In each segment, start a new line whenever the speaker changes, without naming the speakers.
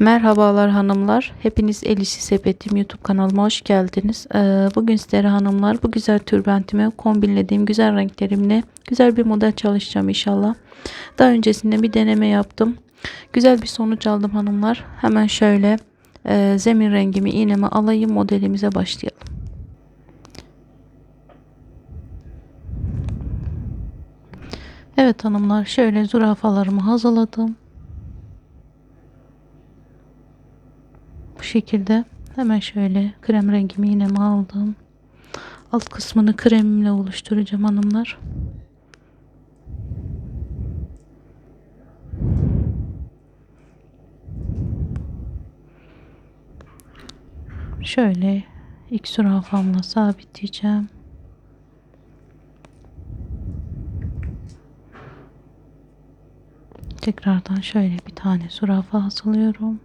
Merhabalar hanımlar. Hepiniz El İşi Sepetim YouTube kanalıma hoş geldiniz. Ee, Bugün sizlere hanımlar bu güzel tülbentime kombinlediğim güzel renklerimle güzel bir model çalışacağım inşallah. Daha öncesinde bir deneme yaptım. Güzel bir sonuç aldım hanımlar. Hemen şöyle e, zemin rengimi iğneme alayım modelimize başlayalım. Evet hanımlar şöyle zürafalarımı hazırladım. Bu şekilde hemen şöyle krem rengimi iğneme aldım. Alt kısmını kremimle oluşturacağım hanımlar. Şöyle ilk zürafamla sabitleyeceğim. Tekrardan şöyle bir tane zürafa hazırlıyorum.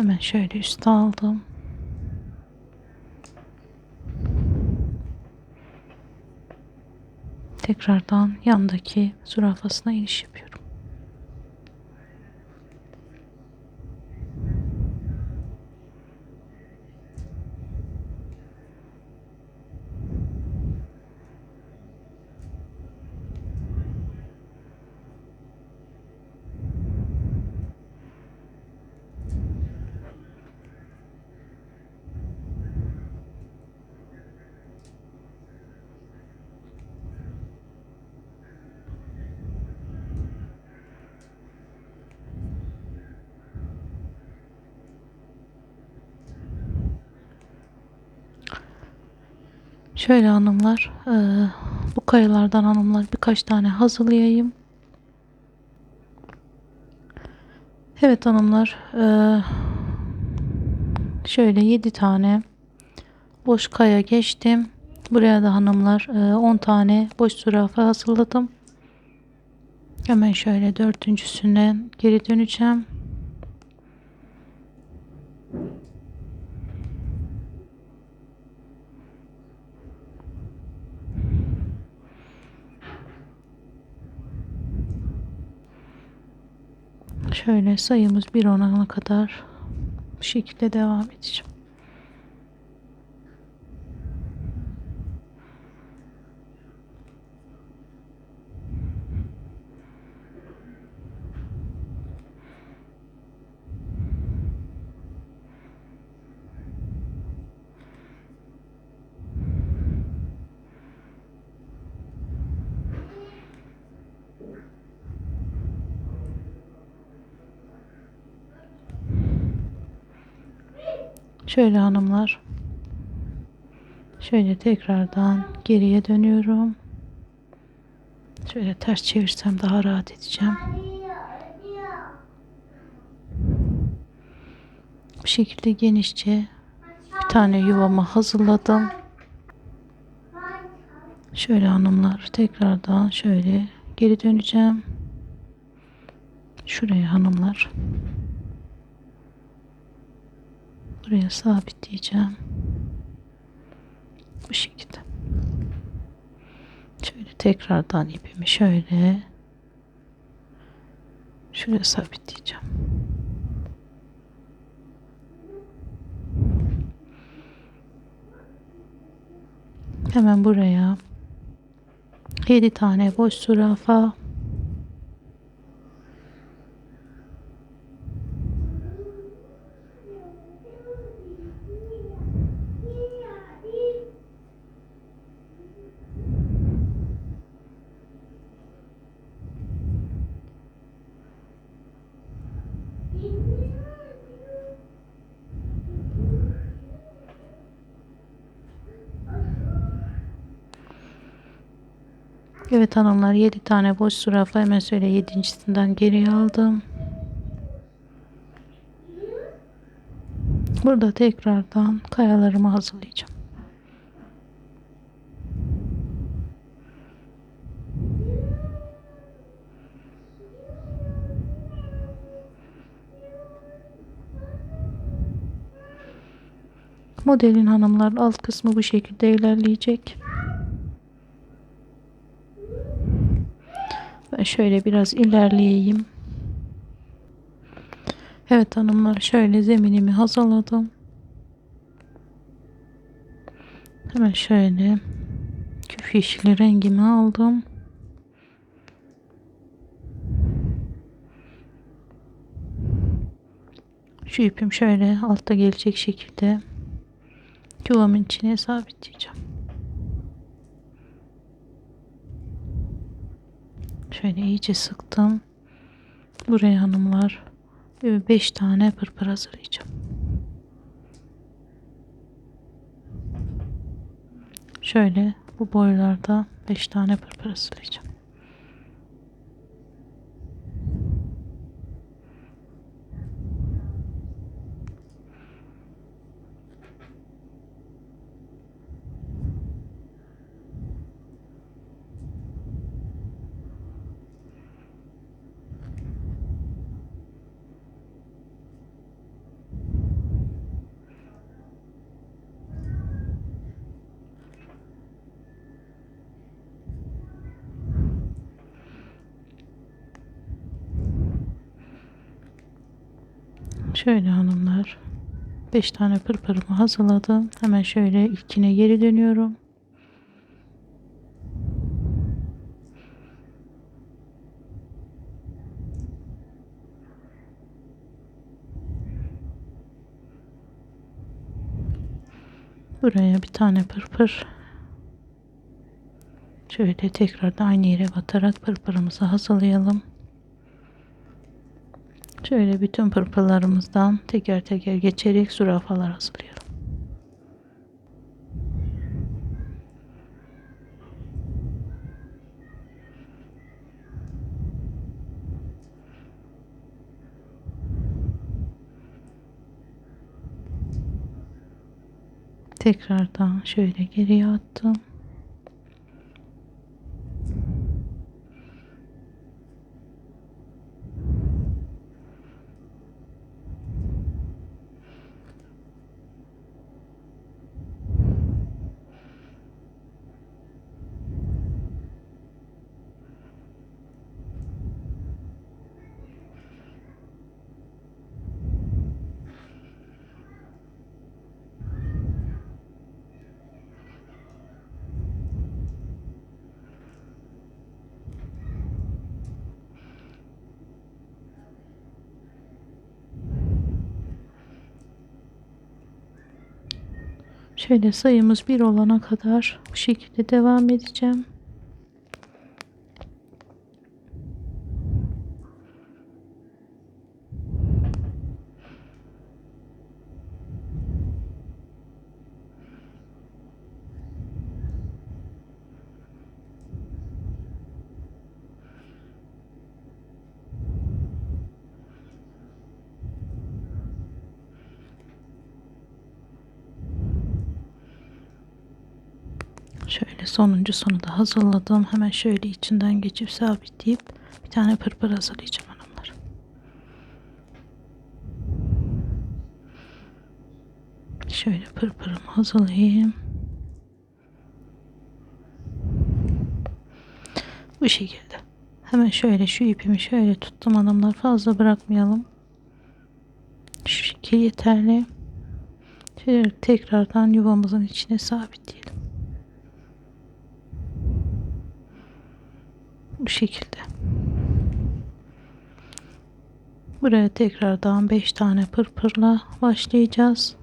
Hemen şöyle üste aldım. Tekrardan yandaki zürafasına iniş yapıyorum. Şöyle hanımlar, eee, bu kayalardan hanımlar birkaç tane hazırlayayım. Evet hanımlar, eee, şöyle 7 tane boş kaya geçtim. Buraya da hanımlar eee, 10 tane boş zürafa hazırladım. Hemen şöyle dördüncüsünden geri döneceğim. Şöyle sayımız bir olana kadar bu şekilde devam edeceğim. Şöyle hanımlar. Şöyle tekrardan geriye dönüyorum. Şöyle ters çevirsem daha rahat edeceğim. Bu şekilde genişçe bir tane yuvamı hazırladım. Şöyle hanımlar tekrardan şöyle geri döneceğim. Şuraya hanımlar. Buraya sabitleyeceğim. Bu şekilde. Şöyle tekrardan ipimi şöyle şuraya sabitleyeceğim. Hemen buraya 7 tane boş zürafa Evet hanımlar 7 tane boş zürafa hemen şöyle yedincisinden geriye aldım. Burada tekrardan kayalarımı hazırlayacağım. Modelin hanımlar alt kısmı bu şekilde ilerleyecek. Hemen şöyle biraz ilerleyeyim. Evet hanımlar şöyle zeminimi hazırladım. Hemen şöyle küf yeşili rengimi aldım. Şu ipim şöyle altta gelecek şekilde yuvamın içine sabitleyeceğim. Şöyle iyice sıktım. Buraya hanımlar 5 tane pırpır hazırlayacağım. Şöyle bu boylarda 5 tane pırpır hazırlayacağım. Şöyle hanımlar 5 tane pırpırımı hazırladım. Hemen şöyle ilkine geri dönüyorum. Buraya bir tane pırpır şöyle tekrar da aynı yere batarak pırpırımızı hazırlayalım. Şöyle bütün pırpırlarımızdan teker teker geçerek zürafalar hazırlıyorum. Tekrardan şöyle geriye attım. Şöyle sayımız bir olana kadar bu şekilde devam edeceğim. Şöyle sonuncusunu da hazırladım. Hemen şöyle içinden geçip sabitleyip bir tane pırpır hazırlayacağım hanımlar. Şöyle pırpırımı hazırlayayım. Bu şekilde. Hemen şöyle şu ipimi şöyle tuttum hanımlar. Fazla bırakmayalım. Şu şekil yeterli. Şöyle tekrardan yuvamızın içine sabitleyelim. Bu şekilde. Buraya tekrardan 5 tane pırpırla başlayacağız.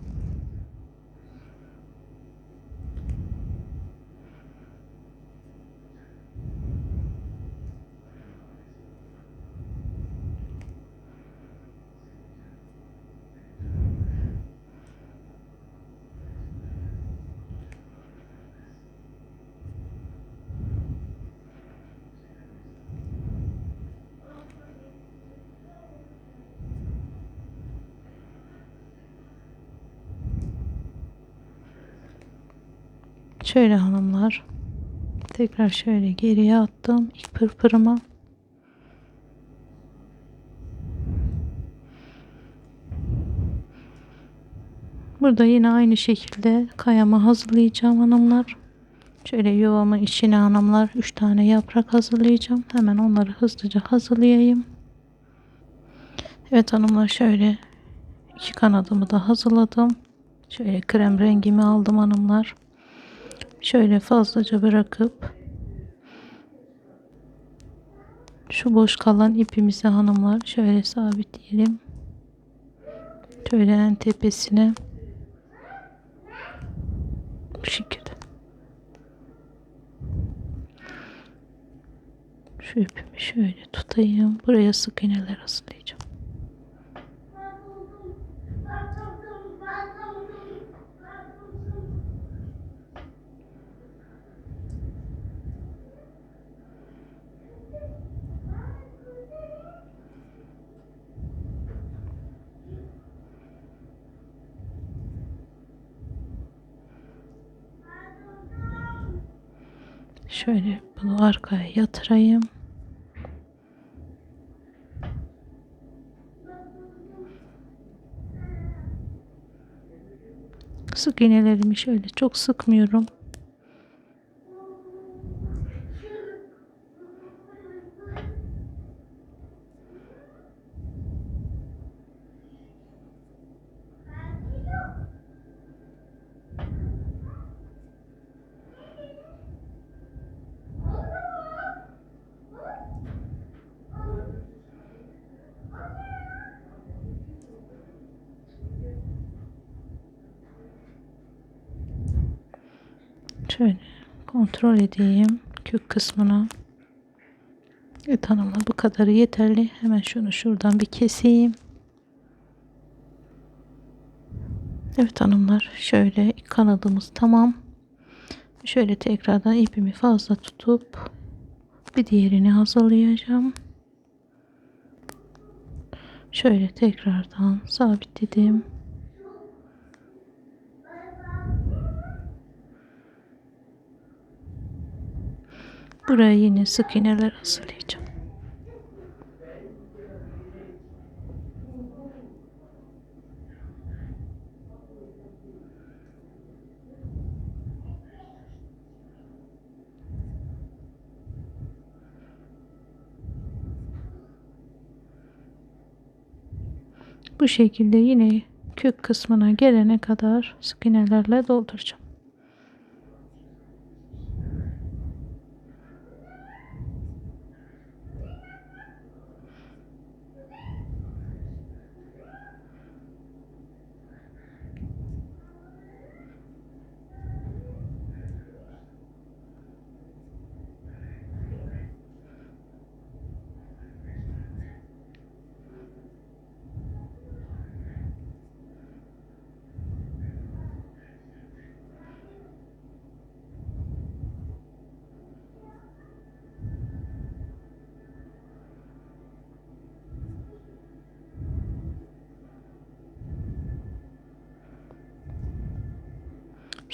Şöyle hanımlar. Tekrar şöyle geriye attım ilk pırpırımı. Burada yine aynı şekilde kayamı hazırlayacağım hanımlar. Şöyle yuvamın içine hanımlar 3 tane yaprak hazırlayacağım. Hemen onları hızlıca hazırlayayım. Evet hanımlar şöyle iki kanadımı da hazırladım. Şöyle krem rengimi aldım hanımlar. Şöyle fazlaca bırakıp şu boş kalan ipimizi hanımlar şöyle sabitleyelim. Şöyle en tepesine bu şekilde. Şu ipimi şöyle tutayım. Buraya sık iğneler asılayacağım. Şöyle bunu arkaya yatırayım. Sık iğnelerimi şöyle çok sıkmıyorum. Şöyle kontrol edeyim kök kısmına. Evet hanımlar bu kadarı yeterli. Hemen şunu şuradan bir keseyim. Evet hanımlar şöyle kanadımız tamam. Şöyle tekrardan ipimi fazla tutup bir diğerini hazırlayacağım. Şöyle tekrardan sabitledim. Buraya yine sık iğneler hazırlayacağım. Bu şekilde yine kök kısmına gelene kadar sık iğnelerle dolduracağım.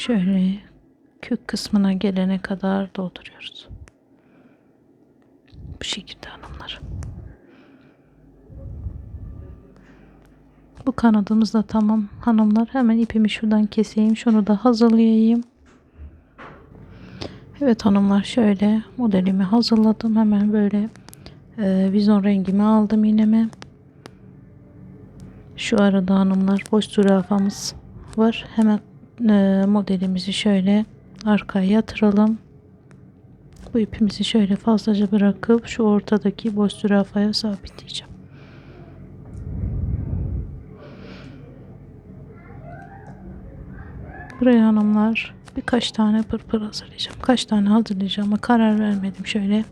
Şöyle kök kısmına gelene kadar dolduruyoruz. Bu şekilde hanımlar. Bu kanadımız da tamam hanımlar. Hemen ipimi şuradan keseyim. Şunu da hazırlayayım. Evet hanımlar şöyle modelimi hazırladım. Hemen böyle e, vizon rengimi aldım iğneme. Şu arada hanımlar boş zürafamız var. Hemen modelimizi şöyle arkaya yatıralım. Bu ipimizi şöyle fazlaca bırakıp şu ortadaki boş zürafaya sabitleyeceğim. Buraya hanımlar birkaç tane pırpır hazırlayacağım. Kaç tane hazırlayacağıma karar vermedim. Şöyle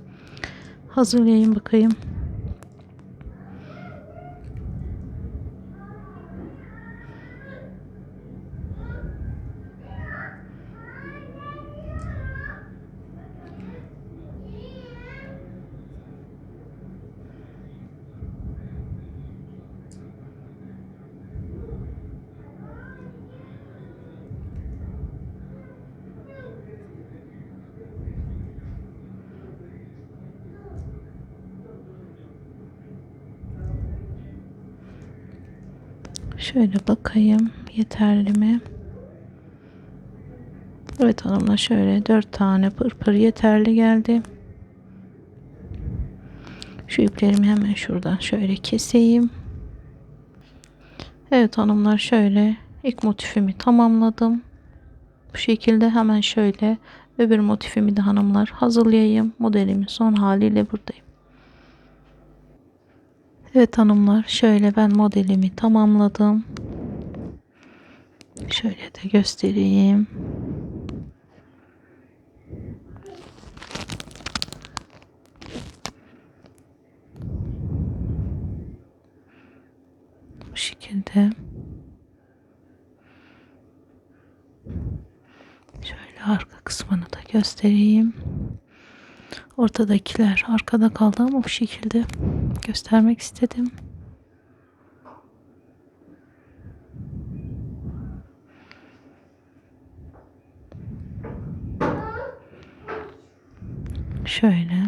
hazırlayayım bakayım. Şöyle bakayım yeterli mi? Evet hanımlar şöyle 4 tane pırpır yeterli geldi. Şu iplerimi hemen şuradan şöyle keseyim. Evet hanımlar şöyle ilk motifimi tamamladım. Bu şekilde hemen şöyle öbür motifimi de hanımlar hazırlayayım. Modelimin son haliyle buradayım. Evet hanımlar şöyle ben modelimi tamamladım. Şöyle de göstereyim. Bu şekilde. Şöyle arka kısmını da göstereyim. Ortadakiler arkada kaldı ama bu şekilde göstermek istedim. Şöyle.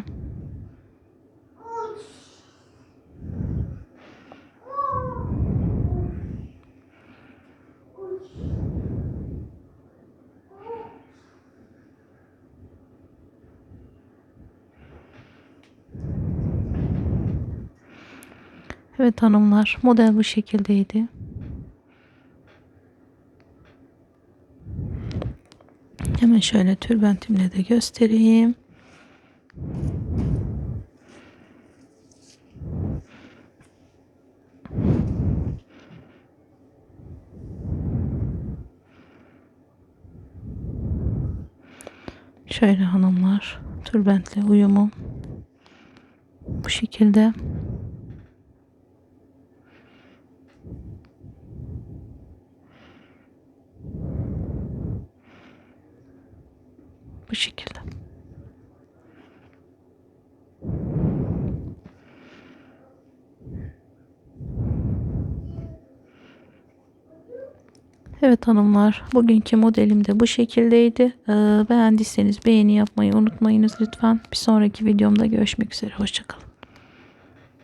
Evet hanımlar model bu şekildeydi. Hemen şöyle tülbentimle de göstereyim. Şöyle hanımlar tülbentle uyumu bu şekilde. Bu şekilde. Evet hanımlar bugünkü modelim de bu şekildeydi. Ee, beğendiyseniz beğeni yapmayı unutmayınız lütfen. Bir sonraki videomda görüşmek üzere. Hoşçakalın.